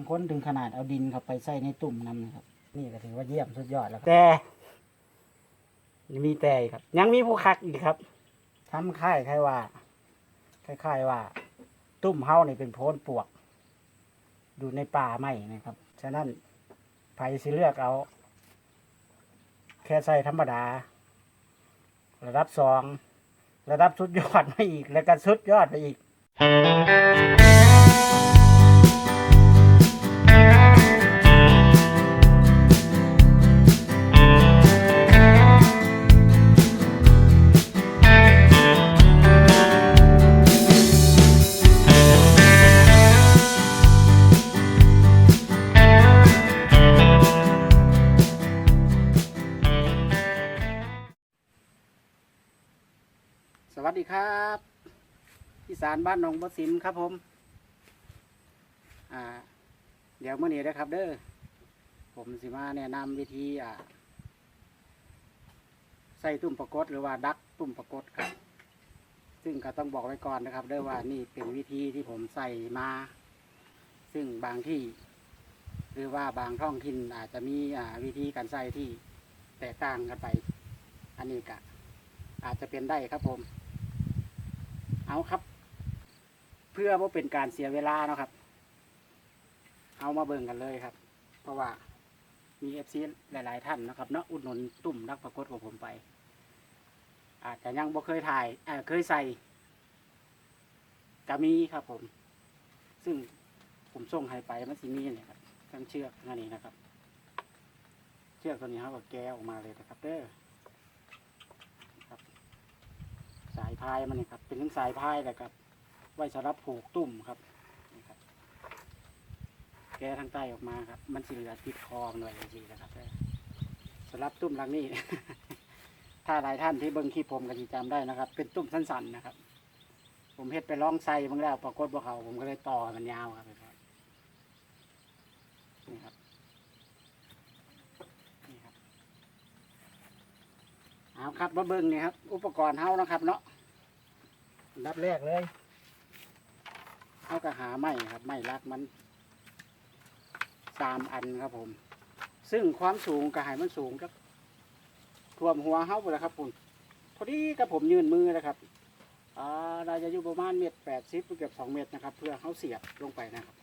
างคนถึงขนาดเอาดินเข้าไปใส่ในตุ่มน้ำนะครับ นี่ก็ถือว่าเยี่ยมสุดยอดแล้วครับแต่มีแต่อีกครับ ยังมีผู้คักอีกครับทำค่ายคล้ายว่าคล้ายๆว่า ตุ่มเฮานี่เป็นโพนปวก อยู่ในป่าไม้นะครับ ฉะนั้นไผสิเลือกเอา แค่ใส่ธรรมดา ระดับสอง ระดับสุดยอดมาอีก แล้วก็สุดยอดไปอีก วัสดีครับอีสานบ้านหนองบัวสิมครับผม อ่า เดี๋ยวเมื่อนี้นะครับ เด้อผมสิมาแนะนำวิธีอ่าใส่ตุ่มประกดหรือว่าดักตุ่มประกดครับ ซึ่งก็ต้องบอกไว้ก่อนนะครับเด้อว่านี่เป็นวิธีที่ผมใส่มา ซึ่งบางที่ หรือว่าบางท้องถิ่นอาจจะมีอ่าวิธีการใส่ที่แตกต่างกันไป อันนี้ก็อาจจะเป็นได้ครับผม เอาครับ เพื่อว่าเป็นการเสียเวลาเนาะครับ เอามาเบิ่งกันเลยครับ เพราะว่ามีเอฟซีหลาย ๆ ท่านนะครับเนาะอุดหนุนตุ่มนักประกวดของผมไป อาจจะยังบ่เคยถ่ายเเคยใส่กะมีครับผม ซึ่งผมส่งให้ไปมันสิมีเนี่ยครับทั้งเชือกนั่นนี่นะครับ เชือกตัวนี้เขาก็แกออกมาเลยนะครับเด้อ สาย พายมันนี่ครับ เป็นทั้งสายพายแหละครับ ไว้สำหรับผูกตุ่มครับนี่ครับ แกทางใต้ออกมาครับ มันสิเหลือติดคอหน่อยจริงๆนะครับสำหรับตุ่มหลังนี้ ถ้าหลายท่านที่เบิ่งคลิปผมก็จะจำได้นะครับ เป็นตุ่มสั้นๆนะครับ ผมเฮ็ดไปล่องใส่บางแล้วปรากฏว่าเขาผมก็เลยต่อมันยาวครับนี่ครับนี่ครับเอาครับมาเบิ่งนี่ครับ อุปกรณ์เฮานะครับเนาะ อันดับแรกเลยเฮาก็หาไม้ครับไม้รักมันสามอันครับผม ซึ่งความสูงก็ให้มันสูงครับท่วมหัวเฮาไปแล้วครับคุณพอดีกับผมยืนมือนะครับอ่าเราจะอยู่ประมาณเมตรแปดสิบเกือบสองเมตรนะครับ เพื่อเขาเสียบลงไปนะครับ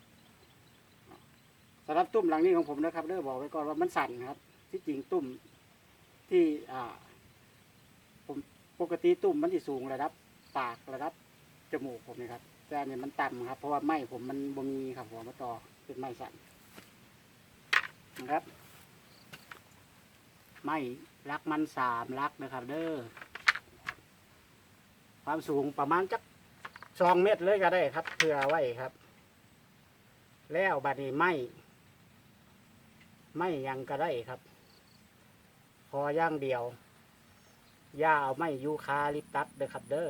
สำหรับตุ้มหลังนี้ของผมนะครับเด้อบอกไว้ก่อนว่ามันสั่นครับ ที่จริงตุ้มที่อ่าผมปกติตุ่มมันที่สูงระดับ ปากระดับจมูกผมนี่ครับ แต่อันเนี่ยมันต่ำครับ เพราะว่าไม้ผมมันบ่มีครับหัวมาต่อเป็นไม้สั่นนะครับ ไม้รักมันสามรักนะครับ เด้อความสูงประมาณจักสองเมตรเลยก็ได้ครับเพื่อไว้ครับ แล้วบัดนี้ไม้ไม้หยังก็ได้ครับ พอย่างเดียว ย่าเอาไม้ยูคาลิปตัสเด้อครับเด้อ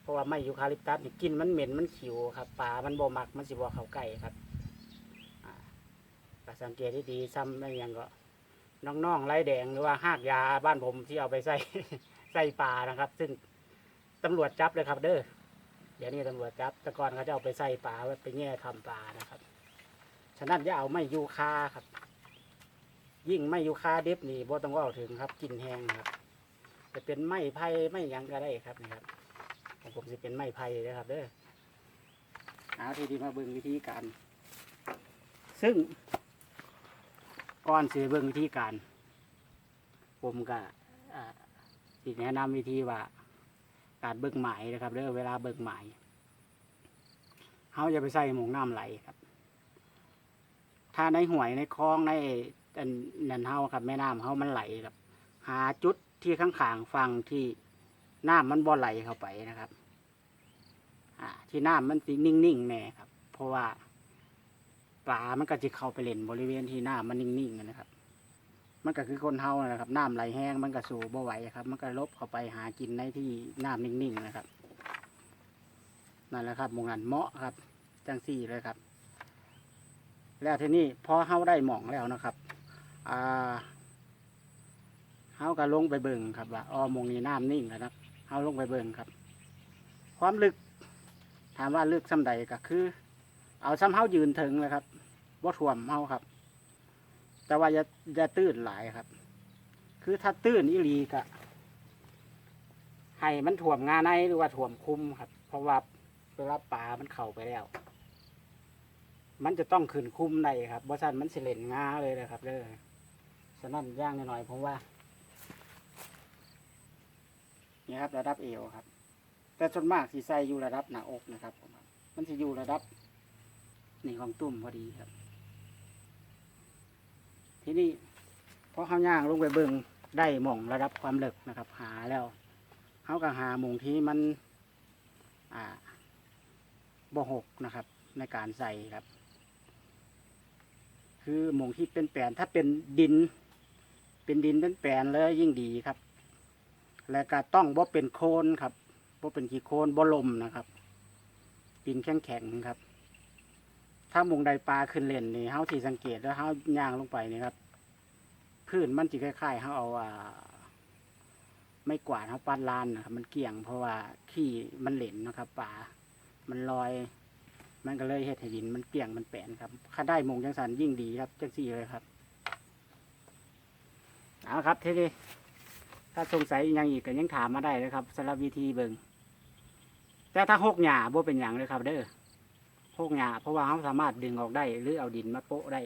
เพราะว่าไม้ยูคาลิปตัสนี่กลินมันเหม็นมันขิวครับปลามันบ่มักมันสิบ่เขาใกล้ครับอ่าก็สังเกตที่ดีซ้ำไม่ยังก็น้องๆไรแดงหรือว่าหากยาบ้านผมที่เอาไปใส่ใส่ปลานะครับ ซึ่งตำรวจจับเลยครับ เด้อเดี๋ยวนี้ตำรวจจับแต่ก่อนเขาจะเอาไปใส่ปลาไปแง่ทำปลานะครับ ฉะนั้นอย่าเอาไม้ยูคาครับ ยิ่งไม้ยูคาเด็บนี่บ่ต้องว่าถึงครับกินแห้งครับจะเป็นไม้ไผ่ไม้หยังก็ได้ครับนะครับ ของผมจะเป็นไม้ไผ่นะครับเด้อเอาทีดีมาเบิ่งวิธีการ ซึ่งก่อนสิเบิ่งวิธีการ ผมก็สิแนะนำวิธีว่า การเบิ่งหมายนะครับเด้อเวลาเบิ่งหมายเขาจะไปใส่หมงน้ำไหลครับ ถ้าในห่วยในคลองในนันเฮาครับแม่น้ำเฮามันไหลครับ หาจุดที่ข้างขางๆฟังที่ น้ำมันบ่ไหลเข้าไปนะครับ อ่า ที่น้ำมันสินิ่งๆแน่ครับ เพราะว่าปลามันก็จะเข้าไปเล่นบริเวณที่น้ำมันนิ่งๆนะครับ มันก็คือคนเฮานะครับน้ำไหลแห้งมันก็สู่บ่ไหวครับ มันก็ลบเข้าไปหากินในที่น้ำนิ่งๆนะครับนั่นแหละครับมงนันเหมาะครับ จังสี่เลยครับ แล้วทีนี้พอเฮาได้หมองแล้วนะครับอ่าเฮาก็ลงไปเบิ่งครับว่าอ๋อมงนี้น้ำนิ่งแล้วนะ เฮาลงไปเบิ่งครับ ความลึก ถามว่าลึกส่ำใดก็คือ เอาซ้ำเฮายืนถึงเลยครับบ่ท่วมเฮาครับ แต่ว่าอย่าอย่าตื้นหลายครับ คือถ้าตื้นอีหลีก็ให้มันท่วมงาในหรือว่าท่วมคุมครับ เพราะว่าเวลาปลามันเข้าไปแล้ว มันจะต้องขึ้นคุมได้ครับบ่ซั่นมันเสลนงาเลยนะครับเด้อฉะนั้นย่างหน่อยๆผมว่า นี่ครับ ระดับเอวครับ แต่ส่วนมากสีใส่อยู่ระดับหน้าอกนะครับผมครับ มันจะอยู่ระดับนี่ของตุ่มพอดีครับ ทีนี้พอเขาย่างลงไปเบิงได้หม่องระดับความลึกนะครับ หาแล้วเขาก็หาหม่องที่มัน อ่าบ่หกนะครับ ในการใส่ครับ คือหม่องที่เป็นแปลนถ้าเป็นดิน เป็นดินเป็นแปลนเลยยิ่งดีครับ และก็ต้องบ่เป็นโคนครับบ่เป็นขี้โคนบ่ลมนะครับปินแข็งแข็งครับ ถ้ามุงใดปลาขึ้นเล่นนี่เฮาที่สังเกตแล้วเฮาย่างลงไปนี่ครับ พื้นมันจะคล้ายๆเฮาเอาอ่าไม่กวาดเฮาปั้นลานนะครับมันเกี่ยงเพราะว่าขี้มันเหล่นนะครับปลามันลอย มันก็เลยเฮ็ดให้ดินมันเกี่ยงมันแปนครับถ้าได้มงจังสันยิ่งดีครับจังสี่เลยครับเอาครับทีนี้ ถ้าสงสัยอหยังอีกก็ยังถามมาได้เลยครับสำหรับวิธีเบิงแต่ถ้าหกหญ้าบ่เป็นอย่างเลยครับ เด้อหกหญ้าเพราะว่าเขาสามารถดึงออกได้ หรือเอาดินมาโปะได้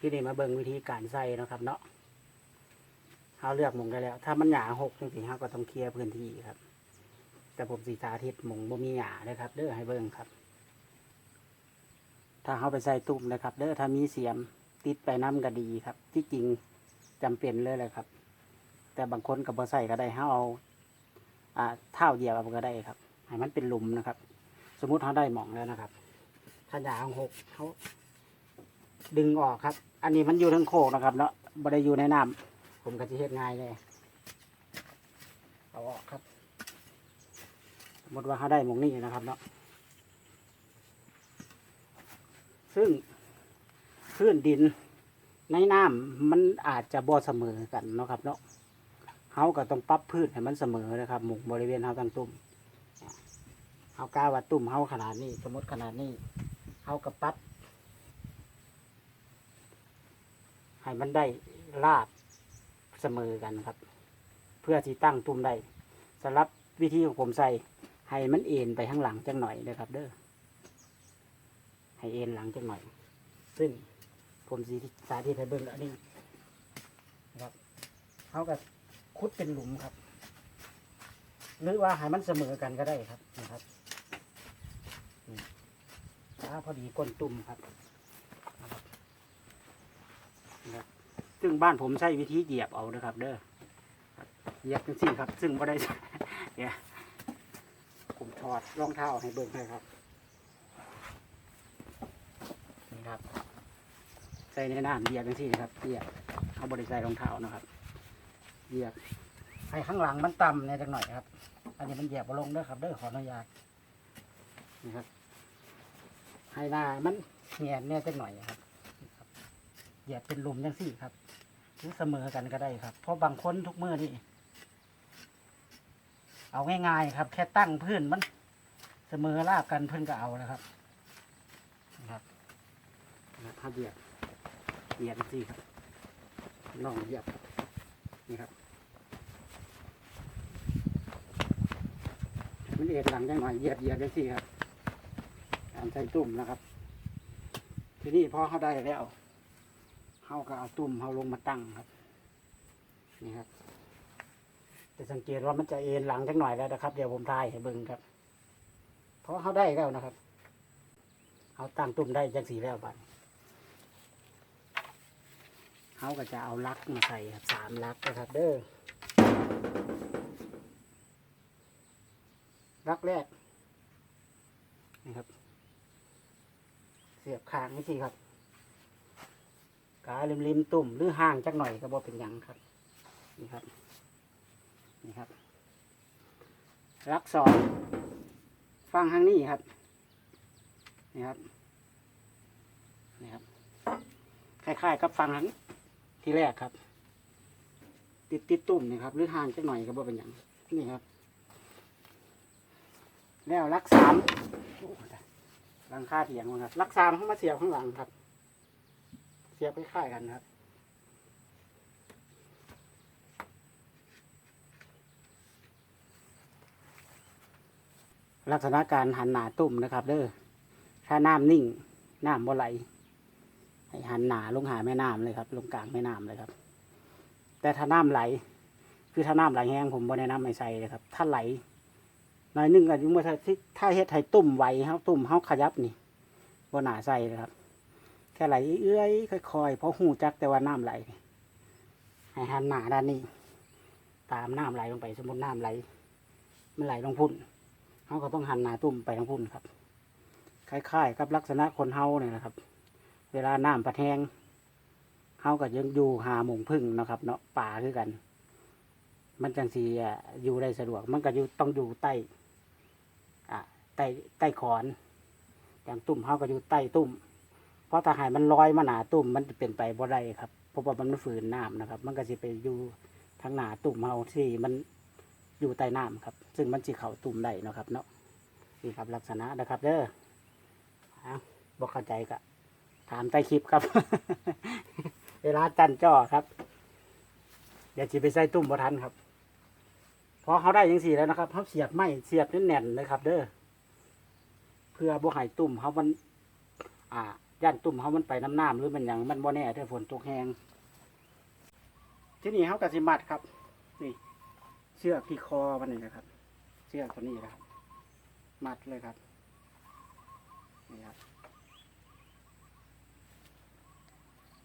ที่นี่มาเบิงวิธีการใส่นะครับ เนาะเขาเลือกมงได้แล้ว ถ้ามันหญ้าหกจริงๆเขาก็ต้องเคลียร์พื้นที่ครับ แต่ผมสีสาธิตมงบ่มีหญ้าเลยครับ เด้อให้เบิงครับ ถ้าเขาไปใส่ตุ่มนะครับ เด้อถ้ามีเสียมติดไปน้ำก็ดีครับ ที่จริง จำเป็นเลยเลยครับ แต่บางคนกับบใส่ก็ได้เขาเอาอ่าเท้าเหยียบเอาก็ได้ครับให้มันเป็นหลุมนะครับ สมมุติเขาได้หมองแล้วนะครับถ้าอยางหกเขาดึงออกครับ อันนี้มันอยู่ทั้งโคกนะครับเนาะบ่ได้อยู่ในน้ำผมก็จะเฮ็ดง่ายเลยเอาออกครับ สมมติว่าเขาได้หมองนี้นะครับเนาะซึ่งพื้นดิน ในน้ำมันอาจจะบ่เสมอกันเนาะครับเนาะเขาก็ต้องปรับพืชให้มันเสมอนะครับ หมุกบริเวณเขาตั้งตุ่มเขากล้าว่าตุ่มเขาขนาดนี้ สมมติขนาดนี้เขาก็ปรับให้มันได้ราบเสมอกันครับ เพื่อที่ตั้งตุ่มได้สำหรับวิธีของผมใส่ให้มันเอ็นไปข้างหลังจังหน่อยนะครับ เด้อให้เอ็นหลังจังหน่อย ซึ่ง ผมสีสาธิตให้เบิ่งแล้วนี่นะครับเขาก็คุดเป็นหลุมครับ หรือว่าให้มันเสมอกันก็ได้ครับนะครับถ้าพอดีก้นตุ่มครับนะครับ ซึ่งบ้านผมใช้วิธีเหยียบเอานะครับ เด้อเหยียบจังสี่ครับ ซึ่งไม่ได้เนี่ยผมถอดรองเท้าให้เบิ่งให้ครับนี่ครับ ส่ในน้ำเหยียบจังซี่ครับเหยียบเอาบริใส่รองเท้านะครับเหยียบให้ข้างหลังมันต่ำเนี่ยจังหน่อยครับ อันนี้มันเหยียบลงเด้อครับเด้อขออนุญาตนี่ครับ ให้หน้ามันเงียบเนี่ยจังหน่อยครับครับเหยียบเป็นหลุมจังซี่ครับหรือเสมอกันก็ได้ครับ เพราะบางคนทุกมือนี่เอาง่ายๆครับ แค่ตั้งพื้นมันเสมอราบกันเพื่อนก็เอาแล้วครับนะครับถ้าเหยียบ เหยียบสิครับลองเหยียบนี่ครับมันเอ็นหลังจังหน่อยเหยียบเหยียบจังสิครับการใส่ตุ่มนะครับ ทีนี้พอเขาได้แล้วเขาก็เอาตุ่มเขาลงมาตั้งครับ นี่ครับจะสังเกตว่ามันจะเอ็นหลังจังหน่อยแล้วนะครับ เดี๋ยวผมทายให้เบิ่งครับ เพราะเขาได้แล้วนะครับเขาตั้งตุ่มได้จังสีแล้วบัด เขาก็จะเอาลักมาใส่ครับสามลักนะครับเด้อลักแรกนะครับ เสียบคางนี่สิครับกาลิมริมตุ่มหรือห่างจักหน่อยก็บอกเป็นยังครับ นี่ครับ นี่ครับลักสองฟังทางนี้ครับ นี่ครับ นี่ครับคล้ายๆกับฟังทาง ที่แรกครับ ติดติดตุ่มนี่ครับ หรือห่างจักหน่อยก็บ่เป็นอย่างนี่ครับ แล้วรักสามโอ้ตายหลังคาเถียงมันครับรักษาเข้ามาเสียบข้างหลังครับ เสียบคล้ายๆกันครับลักษณะการหันหนาตุ่มนะครับ เด้อถ้าน้ำนิ่งน้ำบ่ไหล ให้หันหนาลงหาแม่น้ำเลยครับ ลงกลางแม่น้ำเลยครับ แต่ถ้าน้ำไหล คือถ้าน้ำไหลแห้งผมบ่แนะนำให้ใส่เลยครับ ถ้าไหลหน่อยนึงก็ยุ่งว่าถ้าเฮ็ดให้ตุ่มไหวเฮาตุ่มเฮาขยับนี่บ่หนาใส่เลยครับ แค่ไหลเอื้อยค่อยๆเพราะหูจักแต่ว่าน้ำไหลให้หันหนาด้านนี้ ตามน้ำไหลลงไป สมมติน้ำไหลมันไหลลงพุ่นเขาก็ต้องหันหน้าตุ่มไปทางพุ่นครับ คล้ายๆ กับลักษณะคนเฮาเนี่ยนะครับ เวลาน้ำประแทงเฮาก็ยังอยู่หาหมงพึ่งนะครับ เนาะป่าคือกัน มันจังสีอยู่ได้สะดวก มันก็อยู่ต้องอยู่ใต้อ่าใต้ใต้ขอนอย่างตุ่มเฮาก็อยู่ใต้ตุ่มเพราะถ้าหายมันลอยมาหนาตุ่มมันจะเป็นไปบ่ได้ครับเพราะว่ามันฝืนน้ำนะครับ มันก็จะไปอยู่ทางหนาตุ่มเฮาที่มันอยู่ใต้น้ำครับ ซึ่งมันสิเข่าตุ่มได้นะครับ เนาะนี่ครับลักษณะนะครับ เด้อเอาบอกเข้าใจก็ ถามใต้คลิปครับ เวลาจันจ่อครับ เดี๋ยวจีไปใส่ตุ่มบ่ทันครับ พอเขาได้ยังสี่แล้วนะครับเขาเสียบไม้เสียบแน่นๆเลยครับ เด้อ เพื่อบ่ให้ตุ่มเขามัน อ่า ย่านตุ่มเขามันไปน้ำน้ำหรือมันอย่างมันบ่แน่ถ้าฝนตกแห้งที่นี่เขากระสิมัดครับ นี่ เชือกที่คอมันนี่นะครับ เชือกตัวนี้นะครับ มัดเลยครับ นี่ครับ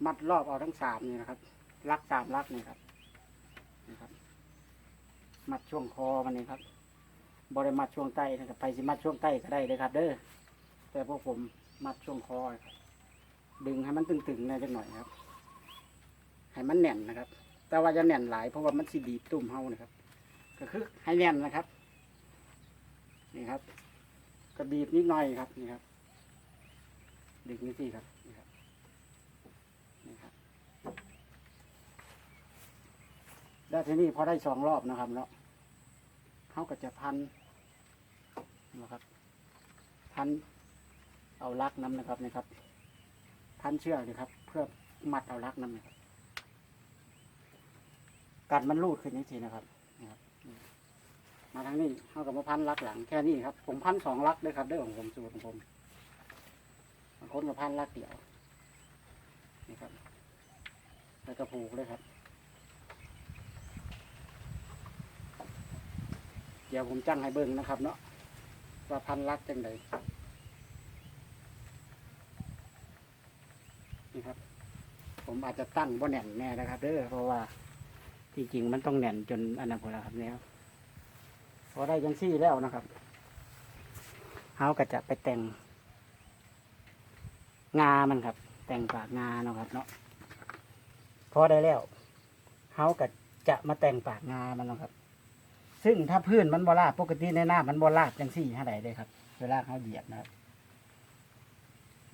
มัดรอบเอาทั้งสามนี่นะครับ ลักสามลักนี่ครับนี่ครับ มัดช่วงคอมันนี่ครับบริมัดช่วงใต้นะครับไปสิมัดช่วงใต้ก็ได้เลยครับ เด้อแต่พวกผมมัดช่วงคอครับดึงให้มันตึงๆหน่อยจังหน่อยครับ ให้มันแน่นนะครับ แต่ว่าจะแน่นหลายเพราะว่ามันสิบีบตุ่มเฮานะครับ ก็คือให้แน่นนะครับ นี่ครับกระบีบนิดหน่อยครับ นี่ครับ ดึงนี่สิครับนี่ครับนี่ครับ ได้วทีนี้พอได้สองรอบนะครับเนาะเขาก็จะพันนะครับ พันเอาลักน้ำนะครับนะครับ พันเชือกนะครับ เพื่อมัดเอาลักน้ำนะครับกัดมันรูดขึ้นนี้ทีนะครับมาทางนี้เท่ากับมาพันลักหลังแค่นี้ครับ ผมพันสองลักเลยครับด้วยของผมสูตรของผมบางคนก็พันลักเดียวนี่ครับ แล้วก็ผูกเลยครับ ดี๋ยวผมจ้างให้เบิ้งนะครับ เนาะว่าพันลักจังไดนี่ครับ ผมอาจจะตั้งบ่แน่นแน่นะครับเด้อเพราะว่าที่จริงมันต้องแน่นจนอันนั้นพอแล้วครับเนี่ยพอได้ยังซี่แล้วนะครับเฮาก็จะไปแต่ง งามันครับ แต่งปากงาเนาะครับ เนาะพอได้แล้วเฮาก็จะมาแต่งปากงามันเนาะครับ ซึ่งถ้าพื้นมันบอลาดปกติในหน้ามันบอลาดจังซี่เท่าใดเลยครับ เวลาเขาเหยียบนะครับ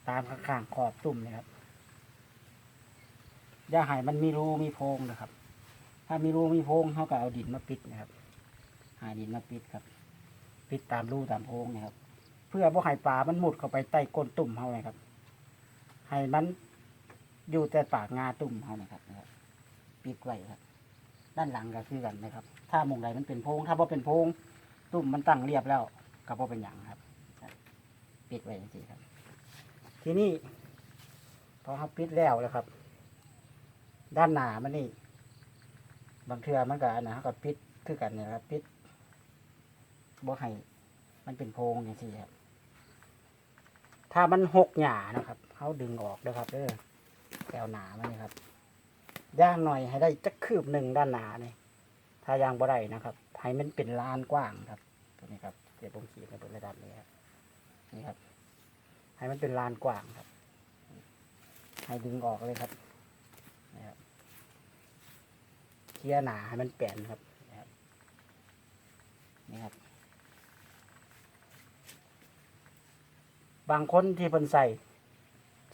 ตามข้างๆขอบตุ่มเลยครับย่าให้มันมีรูมีโพรงนะครับ ถ้ามีรูมีโพรงเขาก็เอาดินมาปิดนะครับ หาดินมาปิดครับ ปิดตามรูตามโพรงนะครับ เพื่อบ่ให้ปลามันหมุดเข้าไปใต้ก้นตุ่มเฮานะครับ ให้มันอยู่แต่ปากงาตุ่มเฮานะครับ ปิดไว้ครับ ด้านหลังก็คือกันนะครับ ถ้าหมองใดมันเป็นโพงถ้าบ่เป็นโพงตุ่มมันตั้งเรียบแล้วก็บ่เป็นหยังครับปิดไว้จังซี่ครับ ทีนี้พอเขาปิดแล้วแล้วครับ ด้านหน้ามันนี่บางเทือมันก็อันนะเขาก็ปิดคือกันเนี่ยครับปิดบ่ให้มันเป็นโพงอย่างที่ครับ ถ้ามันหกหย่านะครับเขาดึงออกนะครับเด้อแกวหนามันนี่ครับย่างหน่อยให้ได้จักคืบหนึ่งด้านหนาเนี่ย ถ้ายางบ่ได้นะครับให้มันเป็นลานกว้างครับตัวนี้ครับเดี๋ยวผมขีดในบนระดับนี้ครับนี่ครับ ให้มันเป็นลานกว้างครับ ให้ดึงออกเลยครับนี่ครับเคลียหนาให้มันแป่นครับนะครับนี่ครับ บางคนที่เพิ่นใส่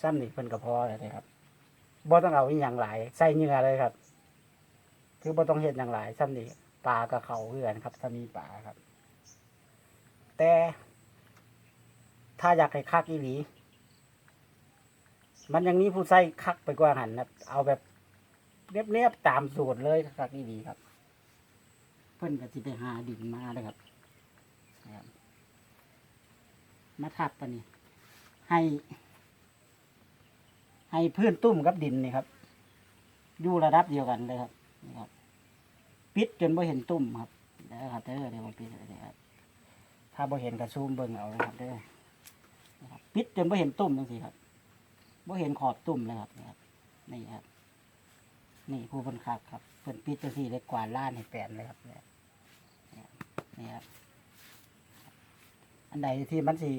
ซ้ำนี่เพิ่นก็พอเลยครับบ่ต้องเอาอีหยังหลายใส่เหงื่อเลยครับ คือบ่ต้องเฮ็ดอย่างหลายซ้ำนี่ปลากับเขาเพื่อนครับถ้ามีปลาครับ แต่ ถ้าอยากให้คักอีหลี มันยังนี้ผู้ใส่คักไปกว่าหันครับ เอาแบบเนียบๆตามสูตรเลยคักอีหลีครับ เพิ่นก็สิไปหาดินมาเลยครับนะครับมาทับปะนี่ให้ให้พื้นตุ้มกับดินนี่ครับ อยู่ระดับเดียวกันเลยครับนี่ครับ ปิดจนบ่เห็นตุ่มครับเด้อครับเด้อเดี๋ยวผมปิดเลยครับถ้าบ่เห็นกระซูมเบิ่งเอานะครับเด้อปิดจนบ่เห็นตุ่มจังซี่ครับบ่เห็นขอบตุ่มเลยครับนี่ครับนี่ครับนี่ผู้เพิ่นคักครับเพิ่นปิดจังซี่เลยกวาดล้านให้แปนเลยครับเนี่ยนี่ครับอันใดที่มันสิ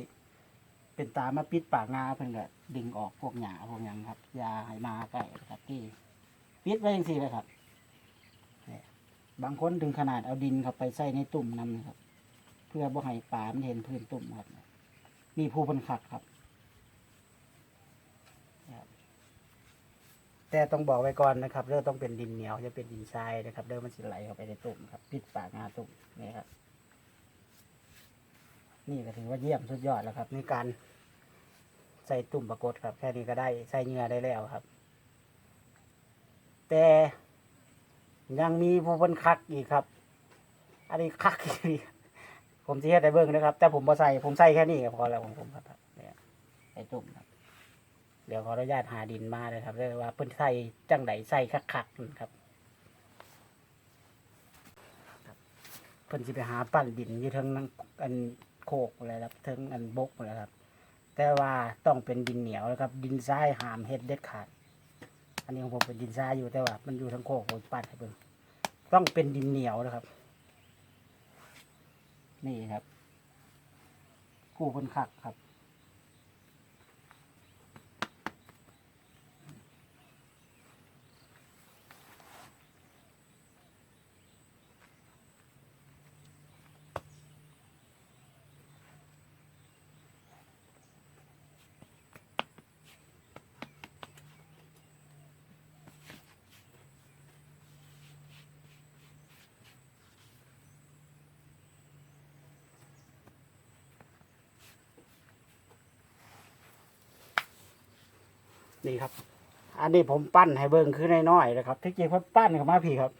เป็นตามาปิดปากงาเพิ่นก็ดึงออกพวกหญ้าพวกหยังครับยาให้มาใกล้ครับที่ปิดไว้จังซี่เลยครับ บางคนถึงขนาดเอาดินเข้าไปใส่ในตุ่มนำนะครับ เพื่อบ่ให้ปลามันเห็นพื้นตุ่มครับมีผู้พันขักครับ แต่ต้องบอกไว้ก่อนนะครับเรื่องต้องเป็นดินเหนียวจะเป็นดินทรายนะครับเดี๋ยวมันสิไหลเข้าไปในตุ่มครับปิดปากงาตุ่มนี่ครับ นี่ก็ถือว่าเยี่ยมสุดยอดแล้วครับในการใส่ตุ่มปรากฏครับ แค่นี้ก็ได้ใส่เหงื่อได้แล้วครับ แต่ ยังมีผู้เพิ่นคักอีกครับ อันนี้คักอีกผมสิเฮ็ดให้เบิ่งนะครับ แต่ผมบ่ใส่ผมใส่แค่นี้ก็พอแล้วของผมครับเนี่ยใส่ตุ่มครับเดี๋ยวขออนุญาตหาดินมาเลยครับเรียกว่าเพิ่นใส่จังไดใส่คักๆนั่นครับครับเพิ่นสิไปหาปั้นดินอยู่เทิงนั่งอันโคกอะไรครับเทิงอันบกอะไรครับ แต่ว่าต้องเป็นดินเหนียวนะครับ ดินทรายห้ามเฮ็ดเด็ดขาด อันนี้ของผมเป็นดินทรายอยู่แต่ว่า มันอยู่ทั้งโคกผมปัดให้เบิ่งต้องเป็นดินเหนียวนะครับ นี่ครับกู้บนขักครับ นี่ครับ อันนี้ผมปั้นให้เบิ่งคือน้อยๆนะครับที่จริงผมปั้นเข้ามาพี่ครับ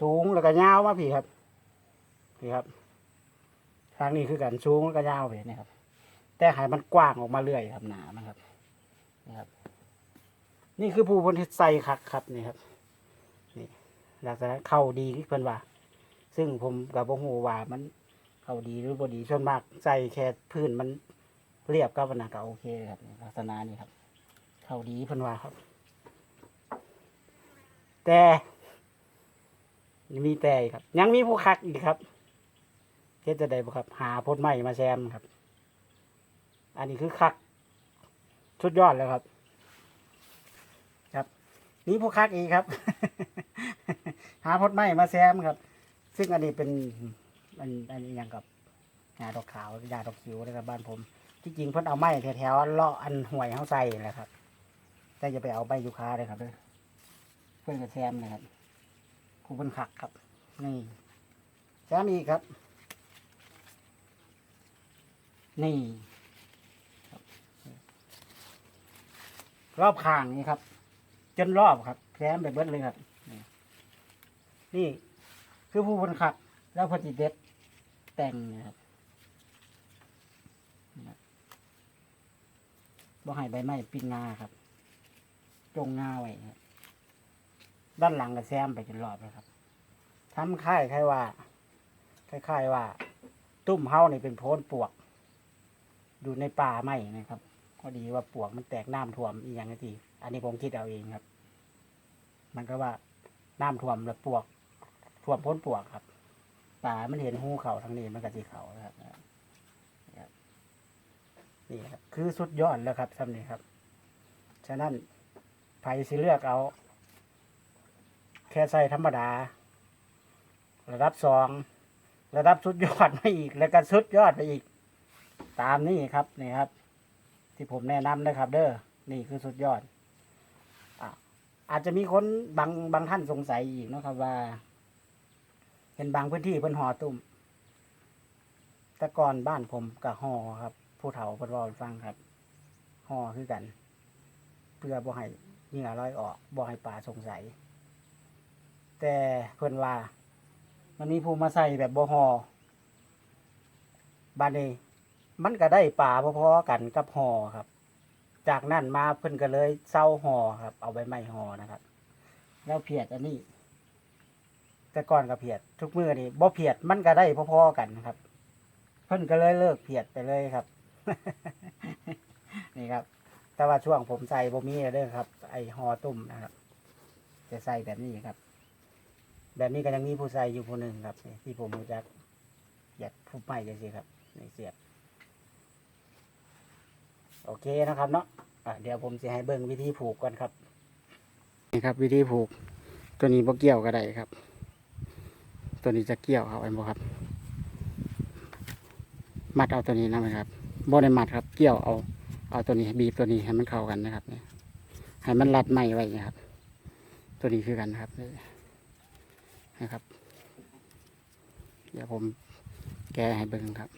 สูงแล้วก็ยาวมาพี่ครับพี่ครับทางนี้คือกันสูงแล้วก็ยาวไปนี่ครับ แต่ให้มันกว้างออกมาเรื่อยครับหนามันครับนี่ครับ นี่คือผู้บนใส่คักครับนี่ครับนี่ลักษณะเข้าดีเพิ่นว่า ซึ่งผมกับบ่ฮู้ว่ามันเข้าดีหรือบ่ดีส่วนมากใส่แค่พื้นมัน เรียบกับมันนก็โอเคครับลักษณะนี้ครับ เข้าดีพิ่นว่าครับ แต่มีแต่ครับ ยังมีผู้คักอีกครับเฮ็ดจะได้บ่ครับ หาพดใหม่มาแซมครับ อันนี้คือคักสุดยอดแล้วครับ ครับนี่ผู้คักอีกครับ หาพดใหม่มาแซมครับ ซึ่งอันนี้เป็นอันอันนี้ย่างกับยาดอกขาว ยาดอกคิวนะครับบ้านผม ที่จริงเพิ่นเอาไม้แถวๆเลาะอันห่วยเขาใส่แหละครับ แต่จะไปเอาใบยูคาเลยครับเด้อเพื่อนกับแซมนะครับคูเพิ่นขักครับ นี่แซมอีกครับ นี่รอบข้างนี่ครับ จนรอบครับแซมไปเบิดเลยครับ นี่ คือผู้เพิ่นขักแล้วพอดีเด็ดแต่งนะครับ บ่ให้ใบไม้ปิดงาครับ จงงาไว้ครับ ด้านหลังก็แซมไปจนรอบแล้วครับทำค่ายคล้ายว่าคล้ายว่า ตุ้มเฮานี่เป็นโพนปวก อยู่ในป่าไม้นะครับ ก็ดีว่าปวกมันแตกน้ำท่วมอีกอย่างนี้ทีอันนี้ผมคิดเอาเองครับ มันก็ว่าน้ำท่วมแล้วปวกท่วมโพ้นปวกครับป่ามันเห็นหูเขาทางนี้มันก็สีเขานะครับ นี่ครับคือสุดยอดแล้วครับสำนี้ครับ ฉะนั้นไผ่สิเลือกเอา แค่ใส่ธรรมดา ระดับสองระดับสุดยอดมาอีก แล้วก็สุดยอดไปอีก ตามนี้ครับนี่ครับ ที่ผมแนะนำนะครับ เด้อนี่คือสุดยอดอะอาจจะมีคนบางบางท่านสงสัยอีกนะครับว่าเห็นบางพื้นที่เพิ่นห่อตุ่มแต่แต่ก่อนบ้านผมกับห่อครับ ผู้เฒ่าเพิ่นเว้าให้ฟังครับห่อคือกัน เพื่อบ่ให้เหงื่อร้อยออกบ่ให้ปลาสงสัย แต่เพิ่นว่ามันมีผู้มาใส่แบบบ่ห่อบานนี้มันก็ได้ปลาพอๆกันกับห่อครับ จากนั้นมาเพิ่นก็เลยเศร้าห่อครับ เอาใบไม้ห่อนะครับ แล้วเพียดอันนี้ แต่ก่อนก็เพียด ทุกมือนี่บ่เพียดมันก็ได้พอๆกันครับ เพิ่นก็เลยเลิกเพียดไปเลยครับ นี่ครับ แต่ว่าช่วงผมใส่บ่มีเด้อครับ ไอห่อตุ่มนะครับ จะใส่แบบนี้ครับ แบบนี้ก็ยังมีผู้ใส่อยู่ผู้หนึ่งครับ ที่ผมรู้จัก อยากผู้ใหม่จังซี่ครับในเสียบ โอเคนะครับเนาะะเดี๋ยวผมจะให้เบิ่งวิธีผูกก่อนครับ นี่ครับ วิธีผูก ตัวนี้บ่เกี่ยวก็ได้ครับ ตัวนี้จะเกี่ยวครับเอ็นบ่ครับ มัดเอาตัวนี้นะครับ บ่ได้มัดครับ เกี่ยวเอา เอาตัวนี้บีบตัวนี้ให้มันเข้ากันนะครับเนี่ยให้มันรัดไหมไว้นะครับ ตัวนี้คือกันนะครับนี่นะครับ เดี๋ยวผมแกให้เบิ่งครับ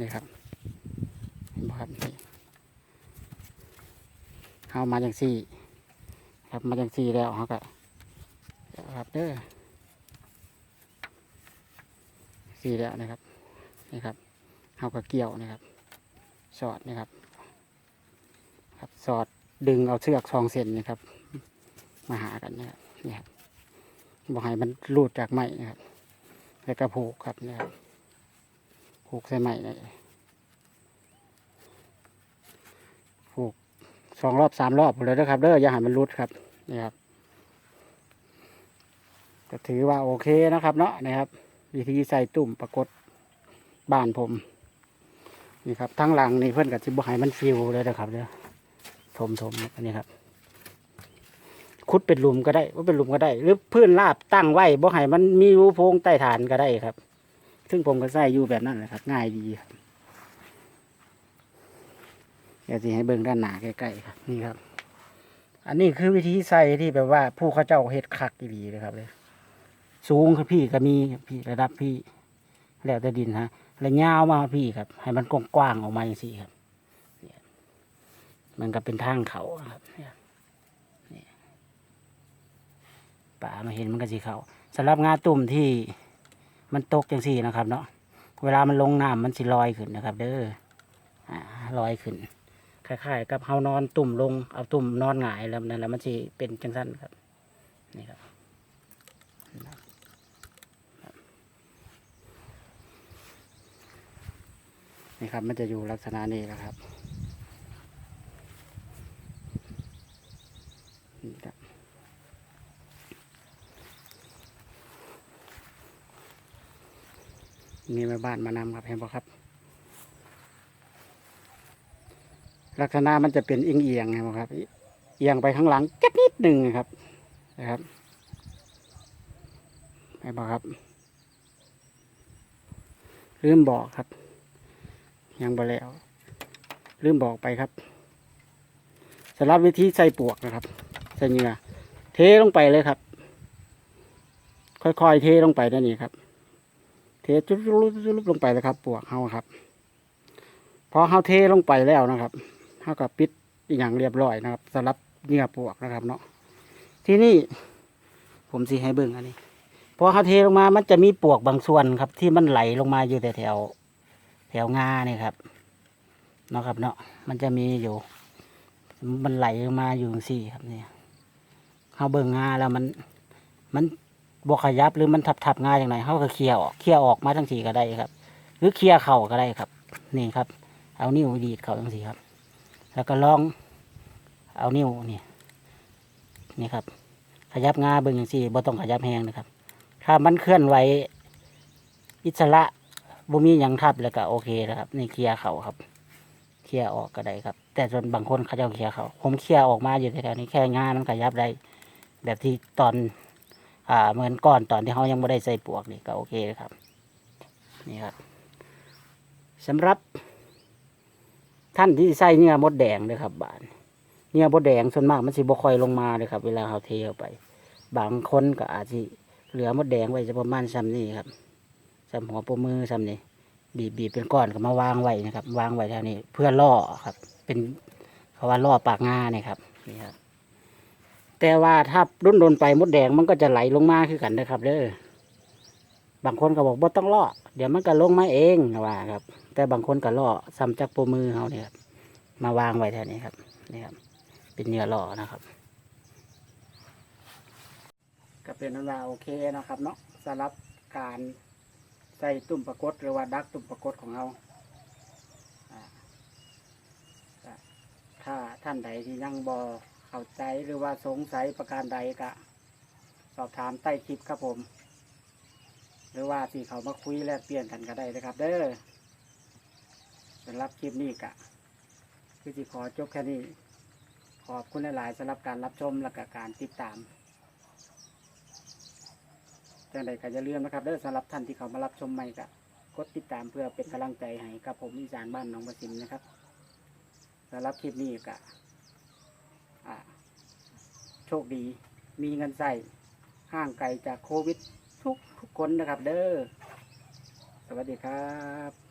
นี่ครับ เห็นบ่ครับนี่เอามาอย่างสี่ ครับมาอย่างสี่แล้วเขาก็ครับเด้อสี่แล้วนะครับนี่ครับ เขาก็เกี่ยวนะครับ สอดนะครับ ครับสอดดึงเอาเชือกสองเส้นนะครับ มาหากันนะครับนี่ครับบอกให้มันรูดจากไม้นะครับ แล้วก็ผูกครับนี่ครับผูกใส่ไม้เลยผูกสองรอบสามรอบเลยนะครับเด้ออย่าให้มันรุดครับนี่ครับก็ถือว่าโอเคนะครับเนาะนะครับ วิธีใส่ตุ่มปรากฏบ้านผม นี่ครับทั้งหลังนี่เพื่อนกับจิบให้มันฟิวเลยนะครับเด้อถมถมอันนี้ครับขุดเป็นหลุมก็ได้ว่าเป็นหลุมก็ได้ หรือพื้นราบตั้งไว้บ่ให้มันมีรูโพงใต้ฐานก็ได้ครับ ซึ่งผมก็ใส่อยู่แบบนั้นแหละครับ ง่ายดีครับเดี๋ยวจะให้เบิ่งด้านหน้าใกล้ๆครับนี่ครับ อันนี้คือวิธีใส่ที่แบบว่า ผู้เขาเจ้าเฮ็ดคักดีเลยครับเลยสูงครับพี่ก็มีพี่ระดับพี่แล้วแต่ดินฮะ แล้วยาวมาพี่ครับ ให้มันกว้างๆออกมาอย่างนี้ครับมันก็เป็นทางเขาครับป่ามาเห็นมันก็สีเขาสำหรับงาตุ่มที่มันตกอย่างสี่นะครับ เนาะเวลามันลงน้ำมันสิลอยขึ้นนะครับ เด้ออ่าลอยขึ้นคล้ายๆกับเฮานอนตุ่มลงเอาตุ่มนอนหงายแล้วนั่นแหละมันสิเป็นจังสั้นครับนี่ครับ นี่ครับมันจะอยู่ลักษณะนี้นะครับนี่ครับมีแม่บ้านมานำครับเห็นปะครับ ลักษณะมันจะเป็นเอียงเอียงๆเห็นปะครับเอียงไปข้างหลังแค่นิดหนึ่งนะครับนะครับเห็นปะครับลืมบอกครับ ยังบ่แล้ว ลืมบอกไปครับสำหรับวิธีใส่ปวกนะครับ ใส่เหงื่อเทลงไปเลยครับ ค่อยๆเทลงไปนั่นนี่ครับ เทจุบๆๆลงไปเลยครับ ปวกเฮาครับ พอเฮาเทลงไปแล้วนะครับเฮากับปิดอหย่างเรียบร้อยนะครับสำหรับเหงื่อปวกนะครับ เนาะที่นี่ ผมสิให้เบิ่งอันนี้พอเฮาเทลงมามันจะมีปวกบางส่วนครับ ที่มันไหลลงมาอยู่แต่แถว แถวงาเนี่ยครับเนาะครับเนาะมันจะมีอยู่ มันไหลมาอยู่สี่ครับเนี่ยเขาเบิ่งงาแล้วมัน มันบวขยับหรือมันทับทับงาอย่างไรเขาก็เคลียออกเคลียออกมาทั้งสี่ก็ได้ครับ หรือเคลียเข่าก็ได้ครับ นี่ครับ เอานิ้วดีดเข่าทั้งสี่ครับ แล้วก็ลอง เอานิ้วนี่นี่ครับ ขยับงาเบิ่งอย่างสี่บ่ต้องขยับแหงนะครับ ถ้ามันเคลื่อนไหวอิสระ บ่มีหยังทับแล้วก็โอเคแล้วครับ นี่เคลียร์เขาครับ เคลียร์ออกก็ได้ครับ แต่ส่วนบางคนเขาจะเอาเคลียร์เขา ผมเคลียร์ออกมาอยู่แถวๆนี้แค่งานมันขยับได้ แบบที่ตอน อ่าเหมือนก่อนตอนที่เขายังไม่ได้ใส่ปวกนี่ก็โอเคครับ นี่ครับสำหรับ ท่านที่ใส่เนื้อมดแดงเลยครับบานเนื้อมดแดงส่วนมากมันสิบ่ค่อยลงมาเลยครับ เวลาเขาเทออกไป บางคนก็อาจจะเหลือมดแดงไว้จะประมาณซ้ำนี่ครับ สำหัวปมือสำนี่บีบบีบเป็นก้อนก็มาวางไว้นะครับ วางไว้แถวนี้เพื่อล่อครับ เป็นเขาว่าล่อปากงาเนี่ยครับนี่ครับ แต่ว่าถ้ารุ่นโดนไปมดแดงมันก็จะไหลลงมาคือกันนะครับ เด้อบางคนก็บอกว่าต้องล่อเดี๋ยวมันก็ลงมาเองว่าครับ แต่บางคนก็ล่อซ้ำจากปมือเขาเนี่ยครับมาวางไว้แถวนี้ครับนี่ครับ เป็นเนื้อล่อนะครับก็เป็นน้ำลาโอเคนะครับเนาะสำหรับการ ใส่ตุ่มประกดหรือว่าดักตุ่มประกดของเราถ้าท่านใดที่ยังบอเข้าใจหรือว่าสงสัยประการใดก็สอบถามใต้คลิปครับผม หรือว่าที่เขามาคุยแลกเปลี่ยนกันก็ได้นะครับ เด้อสำหรับคลิปนี้ก็คือที่ขอจบแค่นี้ ขอบคุณหลายๆสำหรับการรับชมและกการติดตาม จังใดก็อย่าลืมนะครับเด้อสำหรับท่านที่เขามารับชมใหม่ก็กดติดตามเพื่อเป็นกำลังใจให้กับผมอีสานบ้านหนองประสิมนะครับสำหรับคลิปนี้ก็อ่าโชคดีมีเงินใส่ห่างไกลจากโควิดทุกทุกคนนะครับ เด้อสวัสดีครับ